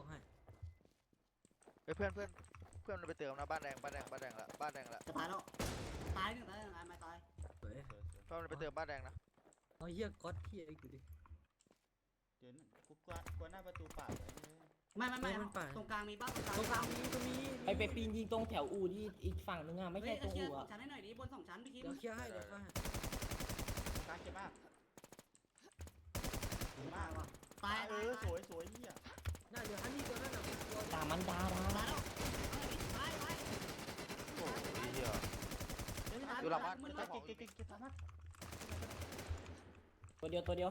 วกให้เฮ้ยเพื่อนเพื่อนเพื่อนมันไปเติมนะบ้านแดงบ้านแดงบ้านแดงละบ้านแดงละจะตายแล้วตายหนึ่งตายหนึ่งตายไม่ตายเว้ยเพื่อนมันไปเติมบ้านแดงนะเอาเหี้ยก๊อตเหี้ยกูดิ เดี๋ยวกูกลัวกลัวหน้าประตูเปล่าเลยไม่ไม่ไม่เออมันป่าตรงกลางมีบ้านตรงกลางตรงกลางมีตรงนี้ไอไปปีนยิงตรงแถวอู่ที่อีกฝั่งนึงอะไม่เฮ้ใช่ยตรงเคลียอู่ร์สออะงชั้นให้หน่อยดิบนสองชั้นพี่คิมเดี๋ยวเคลียร์ให้เดี๋ยวเคลียร์ให้กลางเจ็บมากตายว่ะตายเอตายอตายสวยสวยเฮีย น่าเดี๋ยวอันนี้ ตามมันดาดาตาแล้วโอ้ยเหี้ยอยู่หลังบ้านมืดเก็บเก็บเก็บเก็บมากตัวเดียวตัวเดียว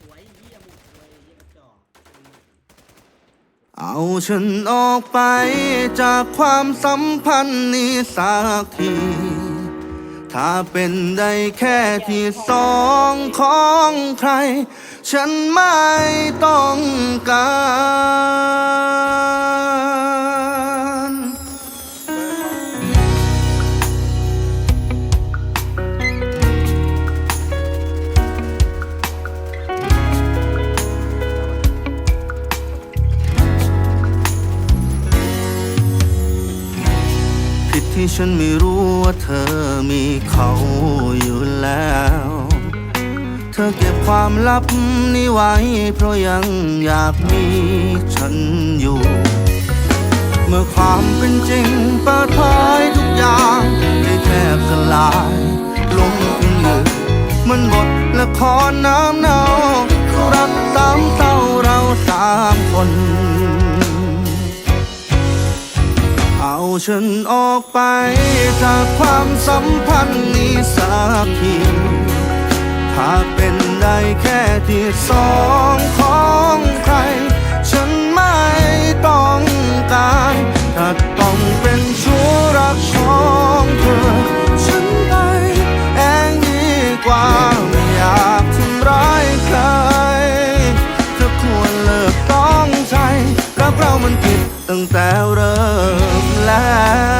สวยเยี่ยมหมดเลยเยี่ยมจอเอาฉันออกไปจากความสัมพันธ์นี้สักที ถ้าเป็นได้แค่ที่สองของใคร ฉันไม่ต้องการ ที่ฉันไม่รู้ว่าเธอมีเขาอยู่แล้ว เธอเก็บความลับนี้ไว้ เพราะยังอยากมีฉันอยู่ เมื่อความเป็นจริงเปิดเผยทุกอย่างได้แทบสลายลงถึงยืนมันบทละครน้ำเนารักสามเศร้าเราสามคน เอาฉันออกไปจากความสัมพันธ์นี้สักทีถ้าเป็นได้แค่ที่สองของใคร ฉันไม่ต้องการถ้าต้องเป็นชู้รักของเธอ ฉันไปเองดีกว่าไม่อยากทำร้ายใครเธอควรเลิกต้องใจรักเรามันผิดตั้งแต่เริ่ม แ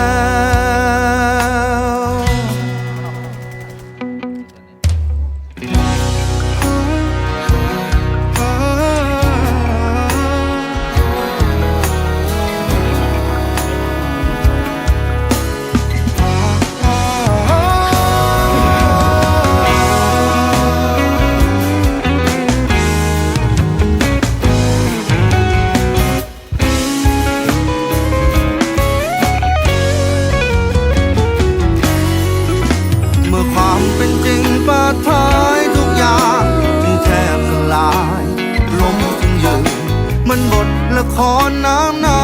รน้ำเนา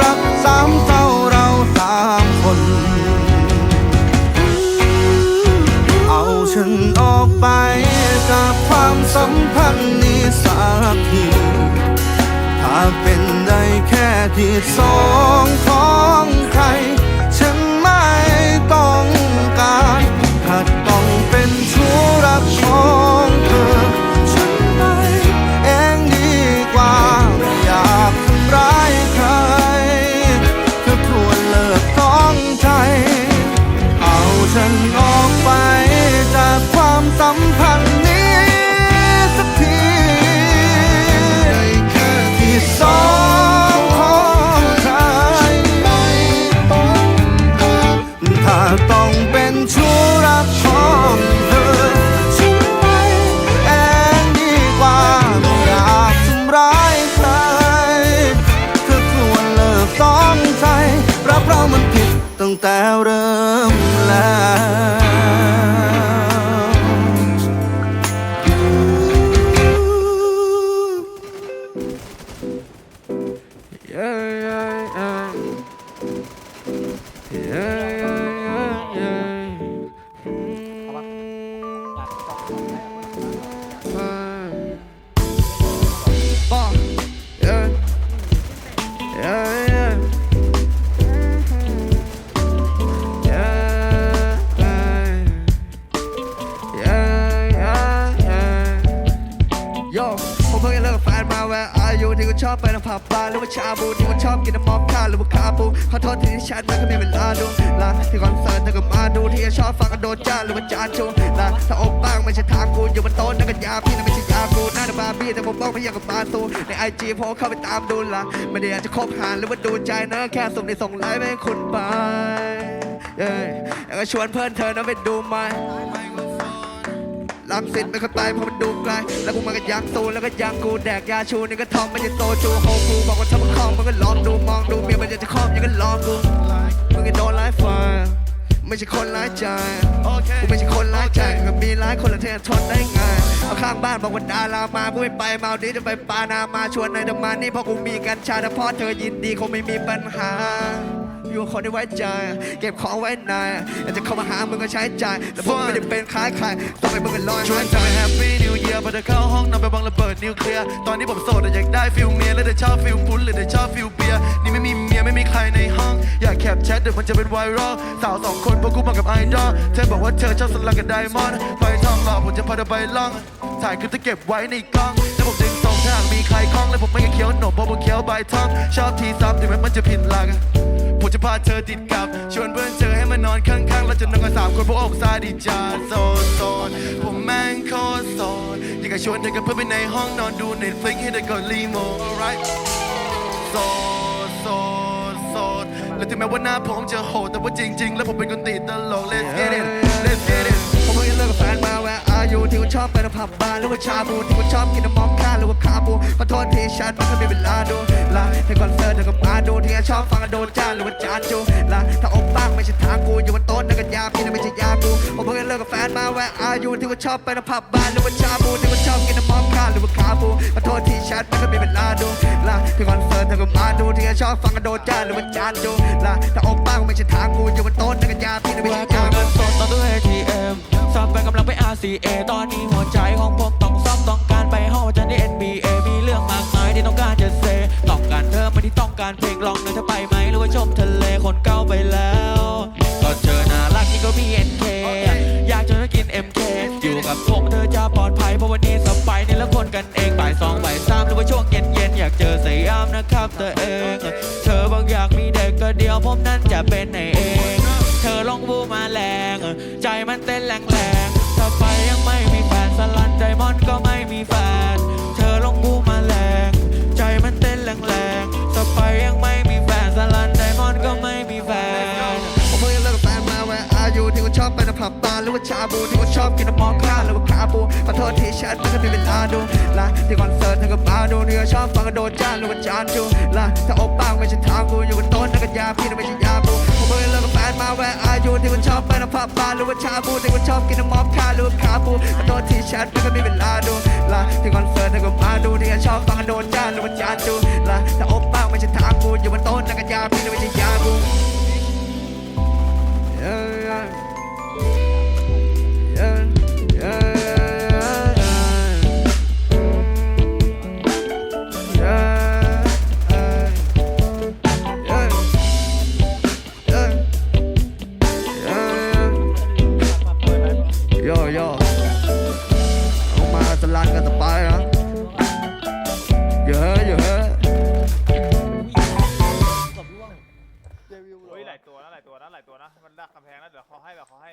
รักสามเศร้าเราสามคน เอาฉันออกไปจากความสัมพันธ์นี้สักทีถ้าเป็นได้แค่ที่สองของใคร ผิดตั้ง แฟนมาแวอายุที่กูชอบไปน้ำผับบาร์หรือว่าชาบูที่กูชอบกินน้ำมอคค่าหรือว่าคาปูขอโทษที่แชทไม่เคยมีเวลาดูลาที่คอนเสิร์ตเธอก็มาดูที่ชอบฟังกันโดนจ้าหรือว่าจานชูลาถ้าอกบ้างไม่ใช่ทางกูอยู่บนโต๊ะนั่นก็ยาพี่นั่นไม่ใช่ยากูหน้าเดบาร์บี้แต่ผมบอกไม่อยากกับบาตูในไอจีพอเข้าไปตามดูละไม่ได้อยากจะคบหาหรือว่าดูใจนะแค่ส่งในส่งไลน์ไปให้คุณไปเย้อยากจะชวนเพื่อนเธอนะไปดูไหม ลังสิตไม่เคยไปเพราะมันดูไกล แล้วกูมากับยังตูแล้วก็ยังกูแดกยาชูนี่ก็ทองไม่ใช่โซจูโฮกูบอกว่าถ้ามึงคล้องมึงก็ลองดูมองดูเมียมันอยากจะคล้องยังก็ลองกูมึงก็โดนไล่ไฟไม่ใช่คนร้ายใจกูไม่ใช่คนร้ายใจก็มีร้ายคนละเทนทนได้ไงเอาข้างบ้านบอกว่าดารามากูไม่ไปเมาดีจะไปปานามาชวนในธรรมานี่เพราะกูมีกัญชาแต่พอเธอยินดีคงไม่มีปัญหา อยู่กับคนที่ไว้ใจ เก็บของไว้นานอยากจะเข้ามาหามึงก็ใช้ใจายแต่ผมไม่ได้เป็นคล้ายใครต้องไปมึงกันลอยชวนเธอไปแฮปปี้นิวเยียร์พอเธอเข้าห้องนอนไปวางระเบิดนิวเคลียร์ตอนนี้ผมโสดแต่อยากได้ฟิลเมียแล้วเธอชอบฟิลปุ้นหรือเธอชอบฟิลเบียร์นี่ไม่มีเมียไม่มีใครในห้อง อยากแคปแชทเดี๋ยวมันจะเป็นไวรัลสาวสองคนพวกกูมากับไอดอลเธอบอกว่าเธอชอบสลักกับไดมอนด์ไปท่องหล่อผมจะพาเธอไปล่องถ่ายคลิปจะเก็บไว้ในกล้องแล้วผมดึงส่งถ้าหากมีใครคล้องแล้วผมไม่เคี้ยวหนมเพราะผมเคี้ยวใบทองชอบทีซ้ำถึงแม้มันจะผิดหลักผม จะพาเธอติดกับ ชวนเพื่อนเจอให้มานอนข้างๆ แล้วจะนอนกันสามคนเพราะอกซาดิจาโซโซนผมแม่งโคตรโซนอยากจะชวนเธอกับเพื่อนไปในห้องนอนดูเน็ตฟลิกให้เธอกดรีโมท alright โซโซโซนและถึงแม้ว่าหน้าผมจะโหดแต่ว่าจริง ๆ แล้วผมเป็นคนติดตลก let's get it let's get it อบไปน้ำผับบาร์หรือว่าชาบูที่กูชอบกินน้ำมอคค่าหรือว่าคาปูขอโทษที่แชทไม่เคยมีเวลาดูลาที่คอนเสิร์ตเธอก็มาดูที่ชอบฟังโดนจ้าหรือว่าจานจูลาถ้าอกบ้างไม่ใช่ทางกูอยู่บนโต๊ะนั่นก็ยาพี่นั่นไม่ใช่ยากูผมเพิ่งเลิกกับแฟนมาแวะอายุที่กูชอบไปน้ำผับบาร์หรือว่าชาบูที่กูชอบกินน้ำมอคค่าหรือว่าคาปูขอโทษที่แชทไม่เคยมีเวลาดูลาที่คอนเสิร์ตเธอก็มาดูที่ชอบฟังโดนจ้าหรือว่าจานจูลาถ้าอกบ้างไม่ใช่ทางกูอยู่บนโต๊ะนั่นก็ยาพี่นั่นไม่ใช่ยากูเงินสดตอนตู้ ATM ซับแบงกำลังไป RCA ตอนนี้ ใจของผมต้องซ่อมต้องการไปห้องอาจารย์ที่ NBA มีเรื่องมากมายที่ต้องการจะเซต้องการเธอไม่ที่ต้องการเพลงลองเธอไปไหมหรือว่าชมทะเลคนเก่าไปแล้ว ก็เจอน่ารักนี่ก็มี NK อยากจะมากิน MK อยู่กับผมเธอจะปลอดภัยเพราะวันนี้สบายในล้วคนกันเองบ่ายสองบ่ายสามหรือว่าช่วงเย็นเย็นอยากเจอสยามนะครับเธอเอง เธอบอกอยากมีเด็กก็เดียวผมนั้นจะเป็นในเอง แฟนาร์หรือาบูที่กูชอบกินน้ำมอคค่าหรือว่าคาปูขอโทษที่แชทไม่เคยมีเวลาดูลาที่คอนเสิร์ตเธอก็มาดูที่กูชอบฟังกันโดนจ้าหรือว่าจานจูลาถ้าอกบ้างไม่ใช่ทางกูอยู่บนโต๊ะนั่นก็ยาพี่นั่นไม่ใช่ยากูผมเพิ่งเลิกกับแฟนมาแวะอายุที่กูชอบไปน้ำผับบาร์หรือว่าชาบูที่กูชอบกินน้ำมอคค่าหรือว่าคาปูขอโทษที่แชทไม่เคยมีเวลาดูลาที่คอนเสิร์ตเธอก็มาดูที่กูชอบฟังกันโดนจ้าหรือว่าจานจูลาถ้าอกบ้างไม่ใช่ทางกูอยู่บนโต๊ะนั่นก็ยาพี่นั่นไม่ใช่ยากูายตัวนะหลายตัวนะหลายตัวนะ มันดักกำแพงนะเดี๋ยวเขาให้แบบเขาให้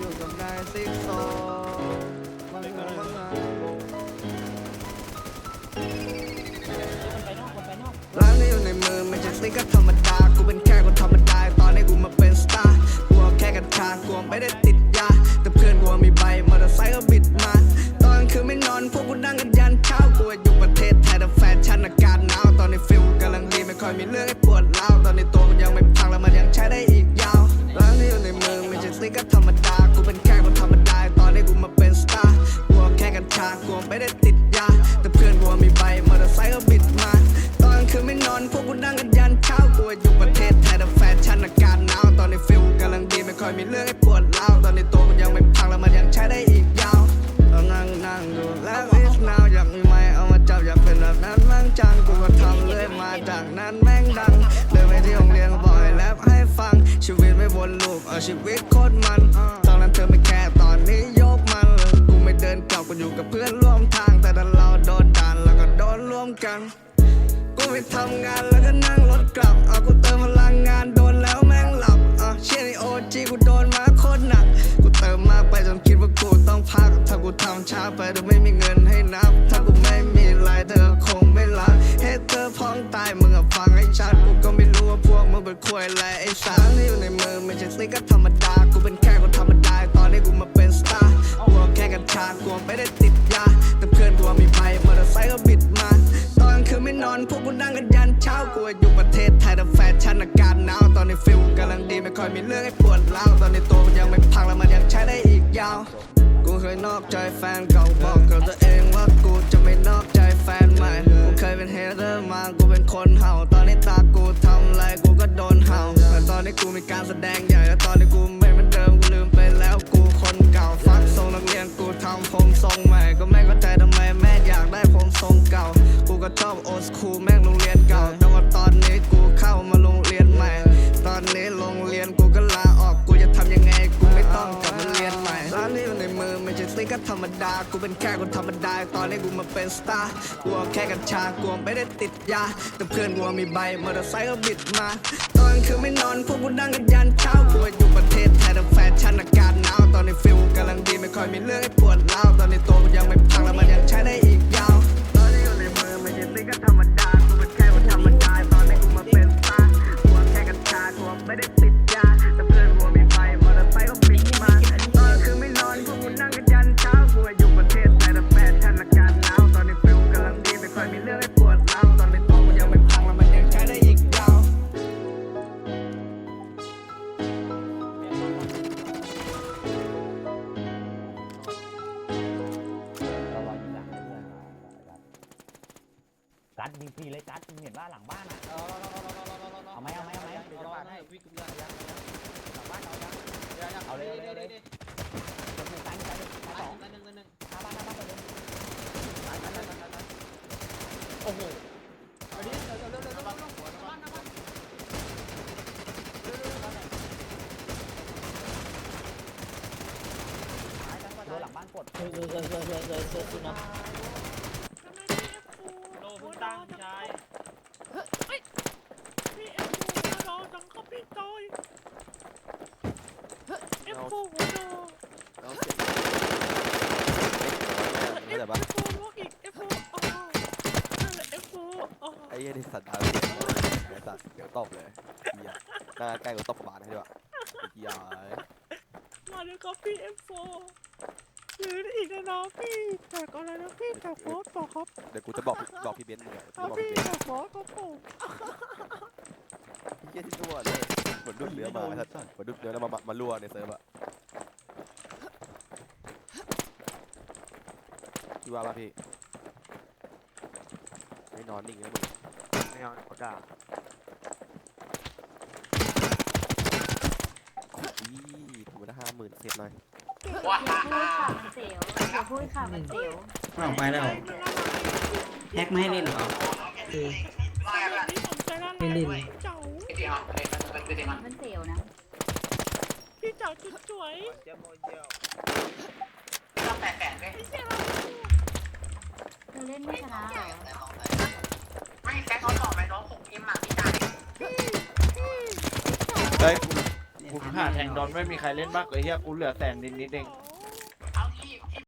อยู่กับนายซิกโซบางคนบางงานไปนอกคนอกร้านนี้อยู่ในมือไม่ใช่ซิกก็ธรรมดา กูเป็นแค่คนธรรมดา ตอนนี้กูมาเป็นสตาร์ กูแค่กัญชา กูไม่ได้ติดยา แต่เพื่อนกูมีใบ มอเตอร์ไซค์ก็บิดมา ตอนคืนไม่นอนพวกกูนั่งกัน เอาชีวิตโคตรมัน ตอนนั้นเธอไม่แค่ตอนนี้ยกมัน กูไม่เดินกลับกูอยู่กับเพื่อนร่วมทาง แต่ถ้าเราโดนด่านแล้วก็โดนร่วมกัน กูไปทำงานแล้วก็นั่งรถกลับ เอากูเติมพลังงาน อนพวกกูนั่งกันยันเช้ากูอยู่ประเทศไทยแต่แฟชั่นอากาศหนาวตอนนี้ฟิลกำลังดีไม่ค่อยมีเรื่องให้ปวดร้าวตอนนี้ตัวมันยังไม่พังแล้วมันยังใช้ได้อีกยาว กูเคยนอกใจแฟนเก่าบอกกับตัวเองว่ากูจะไม่นอกใจแฟนใหม่กูเคยเป็นเฮเตอร์มากูเป็นคนเห่า ตอนนี้ตากูทำอะไรกูก็โดนเห่าแต่ตอนนี้กูมีการแสดงใหญ่แล้วตอนนี้กูไม่เหมือนเดิมกูลืมไปแล้วกูคนเก่าฟักทรงนักเรียนกูทำผมทรงใหม่ ก็ไม่เข้าใจทำไมแม่อยากได้ผมทรงเก่า ก็ชอบโอสคูแม่งโรงเรียนเก่าแต่ว่าตอนนี้กูเข้ามาโรงเรียนใหม่ ตอนนี้โรงเรียนกูก็ลาออกกูจะทำยังไงกูไม่ต้องกลับมาเรียนใหม่ร้านนี้อยู่ในมือไม่ใช่ซิกก็ธรรมดา กูเป็นแค่คนธรรมดา ตอนนี้กูมาเป็นสตาร์กูเอาแค่กัญชากูไม่ได้ติดยา แต่เพื่อนกูมีใบมอเตอร์ไซค์ก็บิดมา ตอนคืนไม่นอนพวกกูนั่งกันยันเช้ากูอยู่ประเทศ อ้โหอันนี้เร็วเร็วเร็วเร็วเร็วหัวนะบ้านนะบ้านเร็วเร็วเร็วบ้านไหนซ้ายแล้วก็โดนหลังบ้านกด เฮ้ยเฮ้ยเฮ้ยเฮ้ยเฮ้ยเฮ้ยเฮ้ยนะ อ้เหี้ยนี่สัตว์ดาวเดี๋ยวสัตว์เดี๋ยวตบเลยเหี้ยหน้าใกล้กูตบประมาณให้ด้วยเหี้ยมาเลยครับพี่ M4 หรืออีกนะน้องพี่จากอะไรนะพี่จากโฟสต่อครับเดี๋ยวกูจะบอกบอกพี่เบนซ์มึงอะเอาบอกพี่พี่เบนซ์จากโฟสครับผมเหี้ยที่รั่วเลยเหมือนดูดเนื้อมาสัตว์เหมือนดูดเนื้อแล้วมามารั่วในเซิร์ฟอะพี่ว่าป่ะพี่ ไม่นอนนิ่งนะมึงไม่เอาเขาด่าอีถูกไปละห้าหมื่นเสร็จหน่อยอย่าพูดค่ะมันเสียวอย่าพูดค่ะมันเสียวออกไปแล้วแฮกไม่ให้เล่นเหรอไม่เล่นเจ้ามันเสียวนะพี่เจ้าจุดสวยเธอเล่นไม่ชนะเหรอเฮ้ยกูกูผ่าแทงดอนไม่มีใครเล่นบ้างเลยเฮียกูเหลือแสนนิดนิดเอง